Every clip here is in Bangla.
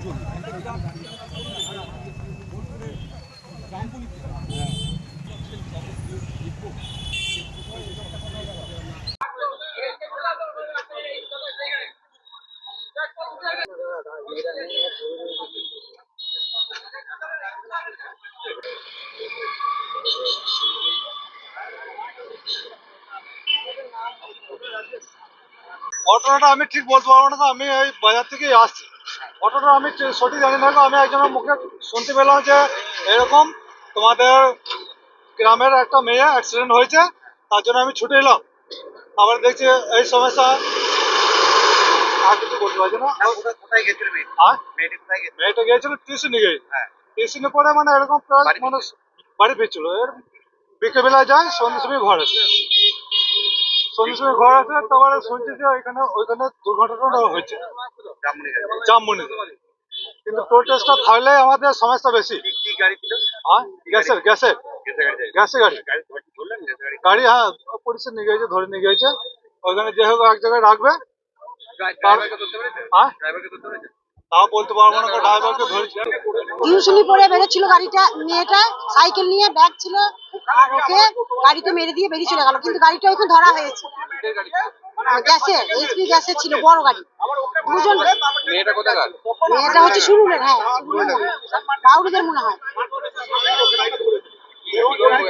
লোকজন ঘটনাটা আমি ঠিক বলতে পারব না তো আমি এই বাজার থেকেই আসছি। ঘটনাটা আমি সঠিক জানি না আমি একজনের মুখে শুনতে পেলাম যে এরকম তোমাদের গ্রামের একটা মেয়ে অ্যাক্সিডেন্ট হয়েছে তার জন্য আমি ছুটে এলাম। আবার দেখছি এই সমস্যা আর কিছু বলতে পারছি না। কোথায় গেছিল মেয়ে আর মেয়েটি কোথায় গেছিল? মেয়েটা গিয়েছিল টিউশনি গিয়ে। পরে মানে এরকম প্রায় বাড়ি বাড়ি ফিরছিল। এর বিকেলবেলা যায় সন্ধ্যে সময় ঘর। আসে সন্ধ্যে সময় ঘর তারপরে শুনছি যে ওইখানে ওইখানে দুর্ঘটনাটা হয়েছে। জামমনি কিন্তু টোল টেস্টটা থাকলে আমাদের সমস্যা বেশি। কি কি গাড়ি ছিল আর গ্যাসের গ্যাসের। গ্যাসের গাড়ি। গাড়ি গেছে হ্যাঁ পুলিশে নিয়ে গিয়েছে ধরে নিয়ে গিয়েছে। ওইখানে যে হোক এক জায়গায় রাখবে। হ্যাঁ? তাও বলতে পারব না ড্রাইভারকে ধরেছি টিউশনি পড়ে বেরোচ্ছিল গাড়িটা মেয়েটা সাইকেল নিয়ে ব্যাগ ছিল আর ওকে গাড়িতে মেরে দিয়ে বেরিয়ে চলে গেল। কিন্তু গাড়িটা ওইখানে ধরা হয়েছে। গ্যাসে এইচপি গ্যাসে ছিল বড় গাড়ি। দুজন মেয়েটা কোথাকার মেয়েটা হচ্ছে শুরুলের হ্যাঁ বাউরিদের মনে হয়।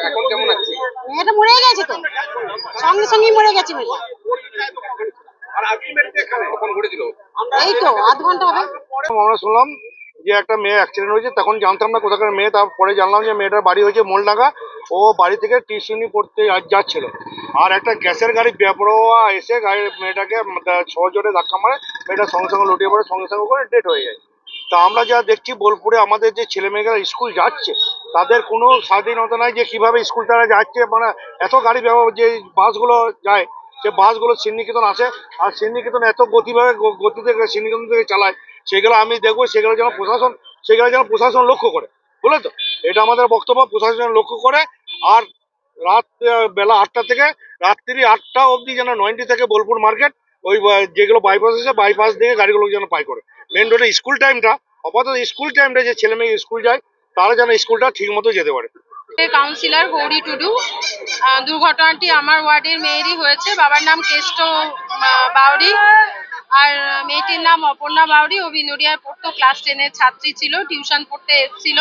এখন কেমন আছে? মেয়েটা মরে গেছে তো। সঙ্গে সঙ্গেই মরে গেছে মেয়েটা। এই তো আধ ঘণ্টা হবে। আমরা শুনলাম যে একটা মেয়ে অ্যাক্সিডেন্ট হয়েছে, তখন জানতাম না কোথাকার মেয়ে, তারপরে জানলাম যে মেয়েটার বাড়ি হয়েছে মোলডাঙ্গা। ও বাড়ি থেকে টিউশনি পড়তে যাচ্ছিল। আর একটা গ্যাসের গাড়ি বেপরোয়া এসে গাড়ি মেয়েটাকে সহজরে ধাক্কা মারে, মেয়েটা সঙ্গে সঙ্গে লুটিয়ে পড়ে, সঙ্গে সঙ্গে করে ডেট হয়ে যায়। তা আমরা যা দেখছি, বোলপুরে আমাদের যে ছেলে মেয়েরা স্কুল যাচ্ছে, তাদের কোনো স্বাধীনতা নাই যে কীভাবে স্কুল তারা যাচ্ছে। মানে এত গাড়ি ব্যবহার, যে বাসগুলো যায়, সে বাসগুলো সিন্নিকেতন আসে, আর সিন্নিকেতন এত গতিভাবে গতিতে, সিন্নিকেতন থেকে চালায় সেগুলো আমি দেখব, সেগুলো যেন প্রশাসন, সেগুলো যেন প্রশাসন লক্ষ্য করে। বুঝলে তো? এটা আমাদের বক্তব্য, প্রশাসন লক্ষ্য করে। আর রাত বেলা আটটা থেকে রাত্রি আটটা অবধি যেন নয়নটি থেকে বোলপুর মার্কেট, ওই যেগুলো বাইপাস আছে বাইপাস দিয়ে গাড়িগুলো যেন পাই করে। মেন রোডে স্কুল টাইমটা আপাতত স্কুল টাইমটা যে ছেলে মেয়ে স্কুল যায়, তারা যেন স্কুলটা ঠিক মতো যেতে পারে। কাউন্সিলর গৌরী টুডু দুর্ঘটনাটি আমার ওয়ার্ডের মেয়েরই হয়েছে। বাবার নাম কেষ্ট বাউরি। আর মেয়েটির নাম অপর্ণা বাউরি ও বিনুরিয়ায় পড়তো ক্লাস টেনের ছাত্রী ছিল টিউশন পড়তে এসেছিল।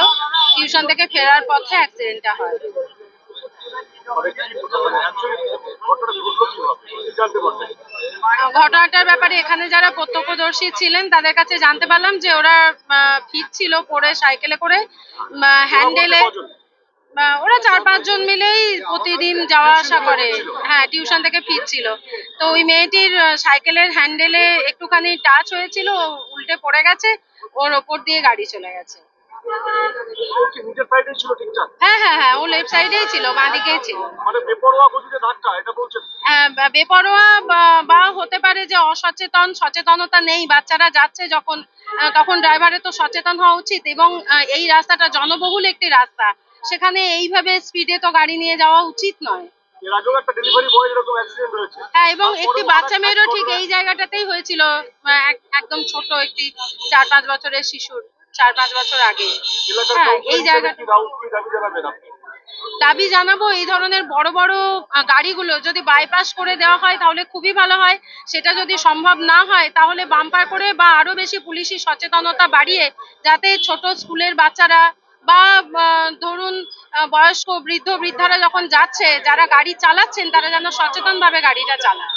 টিউশন থেকে ফেরার পথে অ্যাক্সিডেন্টটা হয়। ঘটনাটার ব্যাপারে এখানে যারা প্রত্যক্ষদর্শী ছিলেন, তাদের কাছে জানতে পারলাম যে ওরা ফিরছিল পরে সাইকেলে করে হ্যান্ডেলে ওরা চার পাঁচজন মিলেই প্রতিদিন যাওয়া আসা করে। হ্যাঁ টিউশন থেকে ফিরছিল। তো ওই মেয়েটির সাইকেলের হ্যান্ডেলে একটুখানি টাচ হয়েছিল ও উল্টে পড়ে গেছে ওর ওপর দিয়ে গাড়ি চলে গেছে। হ্যাঁ হ্যাঁ হ্যাঁ লেফট সাইডেই ছিল বাঁ দিকেই ছিল। হ্যাঁ, বেপরোয়া বা- হতে পারে যে অসচেতন সচেতনতা নেই বাচ্চারা যাচ্ছে যখন তখন তো সচেতন হওয়া উচিত এবং এই রাস্তাটা জনবহুল একটি রাস্তা। সেখানে এইভাবে স্পিডে তো গাড়ি নিয়ে যাওয়া উচিত নয়। হ্যাঁ এবং একটি বাচ্চা মেয়েরও ঠিক এই জায়গাটাতেই হয়েছিল একদম ছোট একটি চার পাঁচ বছরের শিশুর চার পাঁচ বছর আগে। হ্যাঁ এই জায়গা দাবি জানাব এই ধরনের বড় বড় গাড়িগুলো যদি বাইপাস করে দেওয়া হয় তাহলে খুবই ভালো হয়। সেটা যদি সম্ভব না হয় তাহলে বাম্পার করে বা আরও বেশি পুলিশি সচেতনতা বাড়িয়ে যাতে ছোট স্কুলের বাচ্চারা বা ধরুন বয়স্ক বৃদ্ধ বৃদ্ধারা যখন যাচ্ছে, যারা গাড়ি চালাচ্ছেন, তারা যেন সচেতনভাবে গাড়িটা চালায়